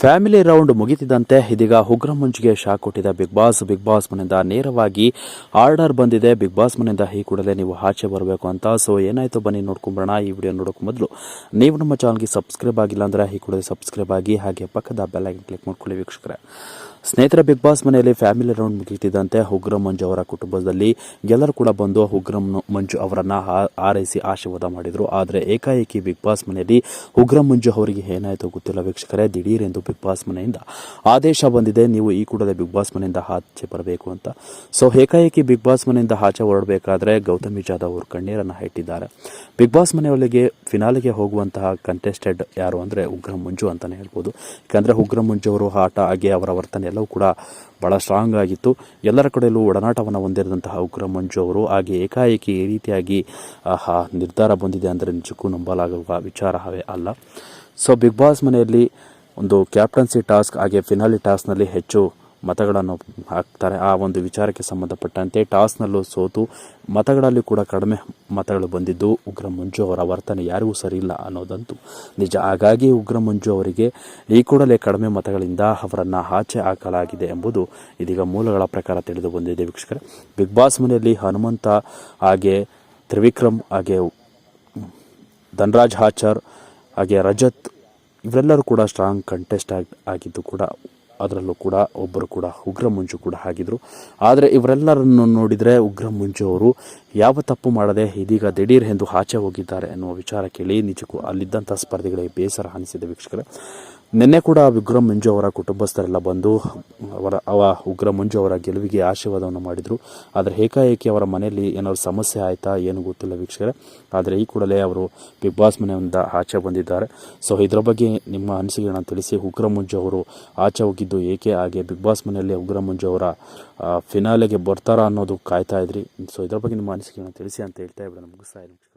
Family round ಮುಗಿತಿದ್ದಂತೆ ಇದೀಗ ಉಗ್ರ ಮುಂಜಿಗೆ ಶಾಕ್ ಕೊಟ್ಟಿದ ಬಿಗ್ ಬಾಸ್. ಬಿಗ್ ಬಾಸ್ ಮನೆಯಿಂದ ನೇರವಾಗಿ ಆರ್ಡರ್ ಬಂದಿದೆ. ಬಿಗ್ ಬಾಸ್ ಮನೆಯಿಂದ ಈ ಕೂಡಲೇ ನೀವು ಆಚೆ ಬರಬೇಕು ಅಂತ. ಸೊ ಏನಾಯ್ತು ಬನ್ನಿ ನೋಡ್ಕೊಂಬರೋಣ ಈ ವಿಡಿಯೋ ನೋಡೋಕೆ ಮೊದಲು. ನೀವು ನಮ್ಮ ಚಾನಲ್ಗೆ ಸಬ್ಸ್ಕ್ರೈಬ್ ಆಗಿಲ್ಲ ಅಂದರೆ ಈ ಕೂಡಲೇ ಸಬ್ಸ್ಕ್ರೈಬ್ ಆಗಿ ಹಾಗೆ ಪಕ್ಕದ ಬೆಲ್ ಐಕನ್ ಕ್ಲಿಕ್ ಮಾಡ್ಕೊಳ್ಳಿ ವೀಕ್ಷಕರೇ. ಸ್ನೇಹಿತರ, ಬಿಗ್ ಬಾಸ್ ಮನೆಯಲ್ಲಿ ಫ್ಯಾಮಿಲಿ ರೌಂಡ್ ಮುಗಿತಿದ್ದಂತೆ ಉಗ್ರ ಮಂಜು ಅವರ ಕುಟುಂಬದಲ್ಲಿ ಎಲ್ಲರೂ ಕೂಡ ಬಂದು ಉಗ್ರ ಮಂಜು ಅವರನ್ನು ಆರೈಸಿ ಆಶೀರ್ವಾದ ಮಾಡಿದ್ರು. ಆದರೆ ಏಕಾಏಕಿ ಬಿಗ್ ಬಾಸ್ ಮನೆಯಲ್ಲಿ ಉಗ್ರ ಮಂಜು ಅವರಿಗೆ ಏನಾಯಿತು ಗೊತ್ತಿಲ್ಲ ವೀಕ್ಷಕರೇ. ದಿಢೀರ್ ಎಂದು ಬಿಗ್ ಬಾಸ್ ಮನೆಯಿಂದ ಆದೇಶ ಬಂದಿದೆ. ನೀವು ಈ ಕೂಡಲೇ ಬಿಗ್ ಬಾಸ್ ಮನೆಯಿಂದ ಆಚೆ ಬರಬೇಕು ಅಂತ. ಸೊ ಏಕಾಏಕಿ ಬಿಗ್ ಬಾಸ್ ಮನೆಯಿಂದ ಆಚೆ ಹೊರಡಬೇಕಾದ್ರೆ ಗೌತಮಿ ಜಾಧವ್ ಅವರು ಕಣ್ಣೀರನ್ನು ಇಟ್ಟಿದ್ದಾರೆ ಬಿಗ್ ಬಾಸ್ ಮನೆಯೊಳಗೆ ಫಿನಾಲಿಗೆ ಹೋಗುವಂತಹ ಕಂಟೆಸ್ಟೆಡ್ ಯಾರು ಅಂದರೆ ಉಗ್ರ ಮುಂಜು ಅಂತಲೇ ಹೇಳ್ಬೋದು. ಯಾಕಂದರೆ ಉಗ್ರ ಮುಂಜು ಅವರು ಆಟ ಹಾಗೆ ಅವರ ವರ್ತನೆ ಎಲ್ಲವೂ ಕೂಡ ಬಹಳ ಸ್ಟ್ರಾಂಗ್ ಆಗಿತ್ತು. ಎಲ್ಲರ ಕಡೆಯಲ್ಲೂ ಒಡನಾಟವನ್ನು ಹೊಂದಿರದಂತಹ ಉಗ್ರ ಮಂಜು ಅವರು ಹಾಗೆ ಏಕಾಏಕಿ ಈ ರೀತಿಯಾಗಿ ಆಹಾ, ನಿರ್ಧಾರ ಬಂದಿದೆ ಅಂದರೆ ನಿಜಕ್ಕೂ ನಂಬಲಾಗುವ ವಿಚಾರವೇ ಅಲ್ಲ. ಸೊ ಬಿಗ್ ಬಾಸ್ ಮನೆಯಲ್ಲಿ ಒಂದು ಕ್ಯಾಪ್ಟನ್ಸಿ ಟಾಸ್ಕ್ ಹಾಗೆ ಫಿನಾಲಿ ಟಾಸ್ಕ್ನಲ್ಲಿ ಹೆಚ್ಚು ಮತಗಳನ್ನು ಹಾಕ್ತಾರೆ. ಆ ಒಂದು ವಿಚಾರಕ್ಕೆ ಸಂಬಂಧಪಟ್ಟಂತೆ ಟಾಸ್ನಲ್ಲೂ ಸೋತು, ಮತಗಳಲ್ಲಿ ಕೂಡ ಕಡಿಮೆ ಮತಗಳು ಬಂದಿದ್ದು, ಉಗ್ರ ಮಂಜು ಅವರ ವರ್ತನೆ ಯಾರಿಗೂ ಸರಿಯಿಲ್ಲ ಅನ್ನೋದಂತೂ ನಿಜ. ಹಾಗಾಗಿ ಉಗ್ರ ಮಂಜು ಅವರಿಗೆ ಈ ಕೂಡಲೇ ಕಡಿಮೆ ಮತಗಳಿಂದ ಅವರನ್ನು ಆಚೆ ಹಾಕಲಾಗಿದೆ ಎಂಬುದು ಇದೀಗ ಮೂಲಗಳ ಪ್ರಕಾರ ತಿಳಿದು ಬಂದಿದೆ ವೀಕ್ಷಕರೇ. ಬಿಗ್ ಬಾಸ್ ಮನೆಯಲ್ಲಿ ಹನುಮಂತ ಹಾಗೆ ತ್ರಿವಿಕ್ರಮ್ ಹಾಗೆ ಧನ್ರಾಜ್ ಹಾಚರ್ ಹಾಗೆ ರಜತ್ ಇವರೆಲ್ಲರೂ ಕೂಡ ಸ್ಟ್ರಾಂಗ್ ಕಂಟೆಸ್ಟ್ ಆಗಿ, ಆಗಿದ್ದು ಕೂಡ, ಅದರಲ್ಲೂ ಕೂಡ ಒಬ್ಬರು ಕೂಡ ಉಗ್ರ ಮುಂಚು ಕೂಡ ಆಗಿದ್ದರು ಆದರೆ ಇವರೆಲ್ಲರನ್ನು ನೋಡಿದರೆ ಉಗ್ರ ಮುಂಚು ಅವರು ಯಾವ ತಪ್ಪು ಮಾಡದೆ ಇದೀಗ ದಿಢೀರ್ ಎಂದು ಆಚೆ ಹೋಗಿದ್ದಾರೆ ಅನ್ನುವ ವಿಚಾರ ಕೇಳಿ ನಿಜಕ್ಕೂ ಅಲ್ಲಿದ್ದಂಥ ಸ್ಪರ್ಧಿಗಳಿಗೆ ಬೇಸರ ಅನಿಸಿದೆ ವೀಕ್ಷಕರೇ. ನಿನ್ನೆ ಕೂಡ ಉಗ್ರ ಮಂಜು ಅವರ ಕುಟುಂಬಸ್ಥರೆಲ್ಲ ಬಂದು ಅವರ, ಅವ ಉಗ್ರ ಮಂಜು ಅವರ ಗೆಲುವಿಗೆ ಆಶೀರ್ವಾದವನ್ನು ಮಾಡಿದರು. ಆದರೆ ಏಕಾಏಕಿ ಅವರ ಮನೆಯಲ್ಲಿ ಏನಾದ್ರು ಸಮಸ್ಯೆ ಆಯಿತಾ ಏನು ಗೊತ್ತಿಲ್ಲ ವೀಕ್ಷಕರೇ. ಆದರೆ ಈ ಕೂಡಲೇ ಅವರು ಬಿಗ್ ಬಾಸ್ ಮನೆಯಿಂದ ಆಚೆ ಬಂದಿದ್ದಾರೆ. ಸೊ ಇದರ ಬಗ್ಗೆ ನಿಮ್ಮ ಅನಿಸಿಕೆಗಳನ್ನು ತಿಳಿಸಿ ಉಗ್ರ ಮಂಜು ಅವರು ಆಚೆ ಹೋಗಿದ್ದು ಏಕೆ? ಹಾಗೆ ಬಿಗ್ ಬಾಸ್ ಮನೆಯಲ್ಲಿ ಉಗ್ರ ಮಂಜು ಅವರ ಫಿನಾಲೆಗೆ ಬರ್ತಾರಾ ಅನ್ನೋದು ಕಾಯ್ತಾ ಇದ್ರಿ. ಸೊ ಇದರ ಬಗ್ಗೆ ನಿಮ್ಮ ಅನಿಸಿಕೆಗಳನ್ನು ತಿಳಿಸಿ ಅಂತ ಹೇಳ್ತಾ ಇದ್ದಾರೆ. ಮುಗಿಸ್ತಾ ಇದ್ದೀನಿ.